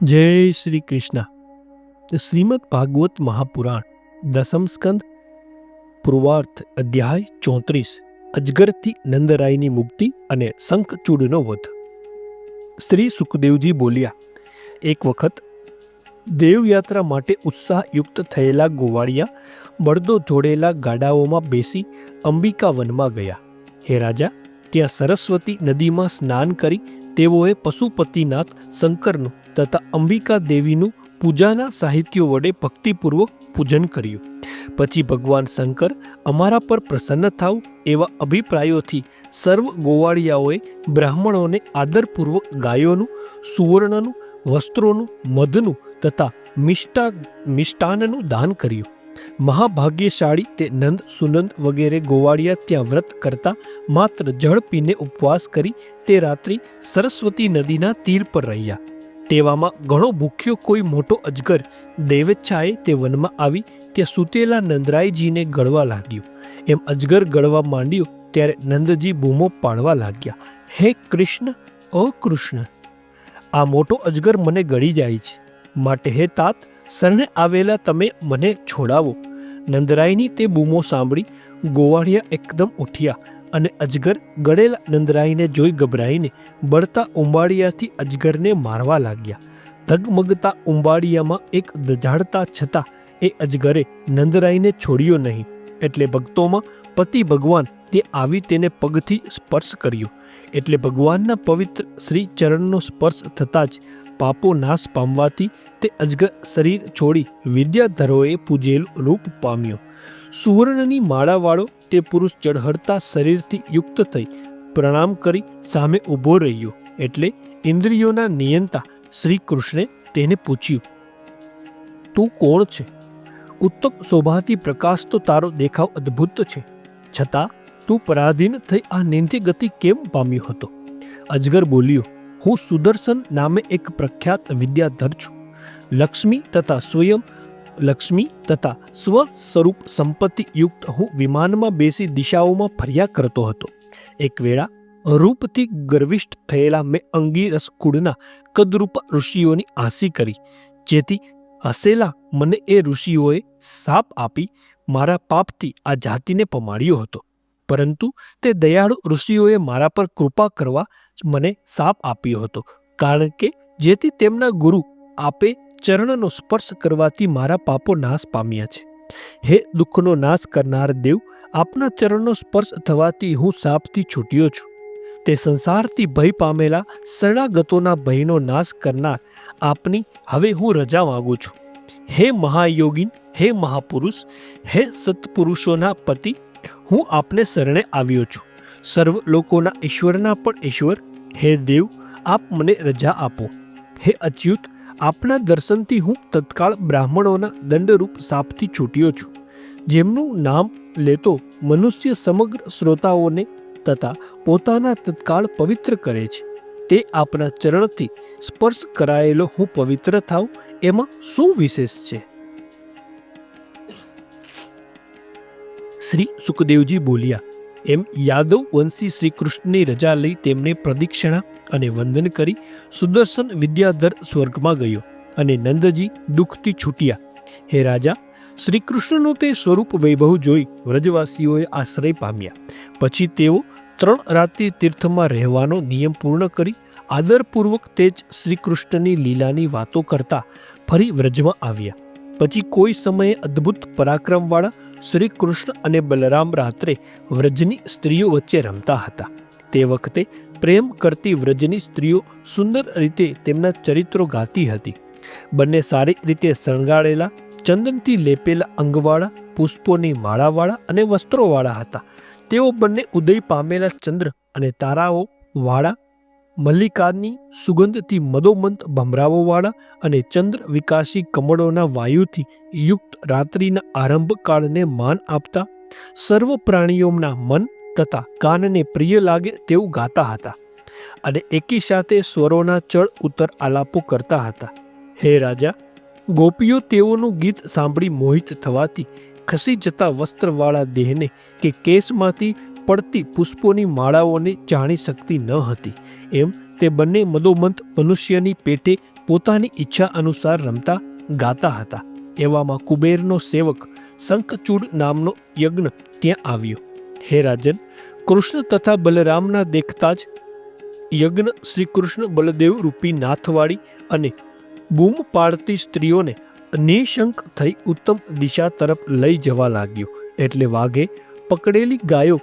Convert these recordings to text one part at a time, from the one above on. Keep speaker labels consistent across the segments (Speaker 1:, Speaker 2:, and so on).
Speaker 1: જય શ્રી કૃષ્ણ. શ્રીમદ ભાગવત મહાપુરાણ, દસમ સ્કંદ પૂર્વાર્થ અધ્યાય ચોત્રીસ, અજગરથી નંદરાયની મુક્તિ અને શંખચૂડનો વધ. શ્રી સુખદેવજી બોલ્યા, એક વખત દેવયાત્રા માટે ઉત્સાહયુક્ત થયેલા ગોવાળિયા બળદો જોડેલા ગાડાઓમાં બેસી અંબિકા વનમાં ગયા. હે રાજા, ત્યાં સરસ્વતી નદીમાં સ્નાન કરી તેઓએ પશુપતિનાથ શંકરનું તથા અંબિકા દેવીનું પૂજાના સાહિત્યો વડે ભક્તિપૂર્વક પૂજન કર્યું. પછી ભગવાન શંકર અમારા પર પ્રસન્ન થાવ એવા અભિપ્રાયોથી સર્વ ગોવાળિયાઓએ બ્રાહ્મણોને આદરપૂર્વક ગાયોનું, સુવર્ણનું, વસ્ત્રોનું, મધનું તથા મિષ્ટા મિષ્ટાનનું દાન કર્યું. મહાભાગ્યશાળી તે નંદ સુનંદ વગેરે ગોવાળિયા ત્યાં વ્રત કરતા માત્ર જળ પીને ઉપવાસ કરી તે રાત્રિ સરસ્વતી નદીના તીર પર રહ્યા. તેવામાં ઘણો ભૂખ્યો કોઈ મોટો અજગર દેવેચ્છાએ તે વનમાં આવી ત્યાં સૂતેલા નંદરાયજીને ગળવા લાગ્યો. એમ અજગર ગળવા માંડ્યો ત્યારે નંદજી બૂમો પાડવા લાગ્યા. હે કૃષ્ણ ઓ કૃષ્ણ આ મોટો અજગર મને ગળી જાય છે. માટે હે તાત, શરણે આવેલા તમે મને છોડાવો. નંદરાયની તે બૂમો સાંભળી ગોવાળિયા એકદમ ઉઠ્યા. અને અજગર ગળેલા નંદરાઈને જોઈ ગભરાઈને બળતા ઉંબાડિયાથી અજગરને મારવા લાગ્યા. ધગમગતા ઉંબાડિયામાં એક દજાડતા છતાં એ અજગરે નંદરાઈને છોડ્યો નહીં. એટલે ભક્તોમાં પતિ ભગવાન તે આવી તેને પગથી સ્પર્શ કર્યો. એટલે ભગવાનના પવિત્ર શ્રી ચરણનો સ્પર્શ થતાં જ પાપો નાશ પામવાથી તે અજગર શરીર છોડી વિદ્યાધરોએ પૂજેલું રૂપ પામ્યો. સુવર્ણની માળાવાળો તે પુરુષ ચઢહળતા શરીરથી યુક્ત થઈ પ્રણામ કરી સામે ઊભો રહ્યો એટલે ઇન્દ્રિયોના નિયંતા શ્રી કૃષ્ણે તેને પૂછ્યું, તું કોણ છે? ઉત્તમ શોભાથી પ્રકાશ તો તારો દેખાવ અદ્ભુત છે. છતાં તું પરાધીન થઈ આ નિંદ્ય ગતિ કેમ પામ્યો હતો? અજગર બોલ્યો, હું સુદર્શન નામે એક પ્રખ્યાત વિદ્યાધર છું. લક્ષ્મી તથા સ્વયં લક્ષ્મી તથા સ્વ સ્વરૂપ સંપત્તિ યુક્ત હું વિમાનમાં બેસી દિશાઓમાં ફર્યા કરતો હતો. એક વેળા રૂપથી ગર્વિષ્ઠ થયેલા મેં અંગીરસ કુળના કદરૂપ ઋષિઓની આસી કરી. જેથી હસેલા મને એ ઋષિઓએ સાપ આપી મારા પાપથી આ જાતિને પમાડ્યો હતો. પરંતુ તે દયાળુ ઋષિઓએ મારા પર કૃપા કરવા મને સાપ આપ્યો હતો. કારણ કે જેથી તેમના ગુરુ આપે ચરણનો સ્પર્શ કરવાથી મારા પાપો નાશ પામ્યા છે. હે દુઃખનો નાશ કરનાર દેવ, આપના ચરણનો સ્પર્શ થવાથી હું સાપથી છૂટ્યો છું. તે સંસારથી ભય પામેલા શરણાગતોના ભયનો નાશ કરનાર આપની હવે હું રજા માંગુ છું. હે મહાયોગીન, હે મહાપુરુષ, હે સત્પુરુષોના પતિ, હું આપને શરણે આવ્યો છું. સર્વ લોકોના ઈશ્વરના પણ ઈશ્વર, હે દેવ, આપ મને રજા આપો. હે અચ્યુત આપના દર્શનથી હું તત્કાળ બ્રાહ્મણોના દંડરૂપ સાપથી છૂટ્યો છું. જેમનું નામ લેતો મનુષ્ય સમગ્ર શ્રોતાઓને તથા પોતાના તત્કાળ પવિત્ર કરે છે. તે આપના ચરણથી સ્પર્શ કરાયેલો હું પવિત્ર થાઉં, એમાં શું વિશેષ છે? શ્રી સુખદેવજી બોલ્યા એમ યાદવ વંશી શ્રી કૃષ્ણની રજા લઈ તેમને પ્રદક્ષિણા અને વંદન કરી સુદર્શન વિદ્યાધર સ્વર્ગમાં ગયો અને નંદજી દુઃખથી છૂટ્યા. હે રાજા શ્રી કૃષ્ણનું તે સ્વરૂપ વૈભવ જોઈ વ્રજવાસીઓએ આશ્રય પામ્યા. પછી તેઓ ત્રણ રાત્રિ તીર્થમાં રહેવાનો નિયમ પૂર્ણ કરી આદરપૂર્વક તે જ શ્રી કૃષ્ણની લીલાની વાતો કરતા ફરી વ્રજમાં આવ્યા. પછી કોઈ સમયે અદ્ભુત પરાક્રમવાળા શ્રી કૃષ્ણ અને બલરામ રાત્રે વ્રજની સ્ત્રીઓ વચ્ચે રમતા હતા. તે વખતે પ્રેમ કરતી વ્રજની સ્ત્રીઓ સુંદર રીતે તેમના ચરિત્રો ગાતી હતી. બંને સારી રીતે શણગાળેલા ચંદનથી લેપેલા અંગવાળા, પુષ્પોની માળાવાળા અને વસ્ત્રોવાળા હતા. તેઓ બંને ઉદય પામેલા ચંદ્ર અને તારાઓ વાળા મલ્લિકાની સુગંધથી મદોમંત ભમરાઓવાળા અને ચંદ્ર વિકાસી કમળોના વાયુથી યુક્ત રાત્રિના આરંભકાળને માન આપતા સર્વ પ્રાણીઓના મન તથા કાનને પ્રિય લાગે તેવું ગાતા હતા અને એકી સાથે સ્વરોના ચળ ઉતર આલાપો કરતા હતા. હે રાજા, ગોપીઓ તેઓનું ગીત સાંભળી મોહિત થવાથી ખસી જતા વસ્ત્રવાળા દેહને કે કેસમાંથી પડતી પુષ્પોની માળાઓને જાણી શકતી ન હતી. એમ તે બંને મદોમંત મનુષ્યની પેટે પોતાની ઈચ્છા અનુસાર રમતા, ગાતા હતા. એવામાં કુબેરનો સેવક શંખચૂડ નામનો યજ્ઞ ત્યાં આવ્યો. હે રાજન, કૃષ્ણ તથા બલરામના દેખતા જ યજ્ઞ શ્રી કૃષ્ણ બલદેવ રૂપી નાથવાળી અને બૂમ પાડતી સ્ત્રીઓને નિશંક થઈ ઉત્તમ દિશા તરફ લઈ જવા લાગ્યો. એટલે વાઘે પકડેલી ગાયો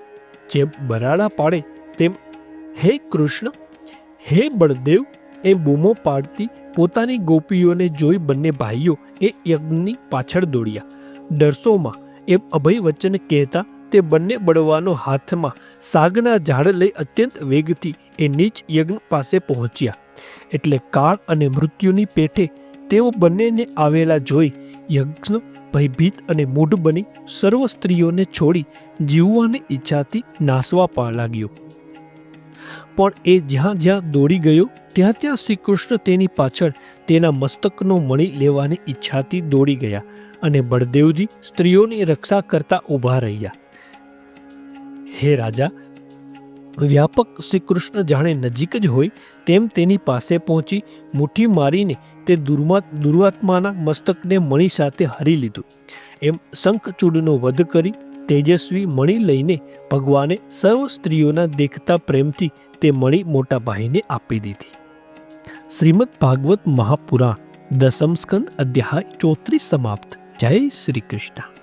Speaker 1: જેમ બરાડા પાડે તેમ હે કૃષ્ણ, હે બળદેવ, એ બૂમો પાડતી પોતાની ગોપીઓને જોઈ બંને ભાઈઓ એ યજ્ઞની પાછળ દોડ્યા. ડરસોમાં એમ અભય વચન કહેતા તે બંને બળવાનો હાથમાં સાગના ઝાડ લઈ અત્યંત વેગથી એ નીચ યજ્ઞ પાસે પહોંચ્યા. એટલે કાળ અને મૃત્યુની પેઠે તેઓ બંનેને આવેલા જોઈ યજ્ઞ ભયભીત અને મૂઢ બની સર્વ સ્ત્રીઓને છોડી જીવવાની ઈચ્છાથી નાસવા પા લાગ્યો. પણ એ જ્યાં જ્યાં દોડી ગયો, ત્યાં ત્યાં શ્રી કૃષ્ણ તેની પાછળ તેના મસ્તકનો મણી લેવાની ઈચ્છાથી દોડી ગયા અને બળદેવજી સ્ત્રીઓની રક્ષા કરતા ઊભા રહ્યા. હે રાજા વ્યાપક શ્રી કૃષ્ણ જાણે નજીક જ હોય, તેમ તેની પાસે પહોંચી મુઠ્ઠી મારીને તે દુર્મા દુર્વાત્માના મસ્તકને મણી સાથે હરી લીધું. એમ શંખચૂડનો વધ કરી તેજસ્વી મણી લઈને ભગવાને સર્વ સ્ત્રીઓના દેખતા પ્રેમથી તે મણી મોટા ભાઈને આપી દીધી. શ્રીમદ ભાગવત મહાપુરાણ, દસમ સ્કંદ અધ્યાય ચોત્રીસ સમાપ્ત. જય શ્રી કૃષ્ણ.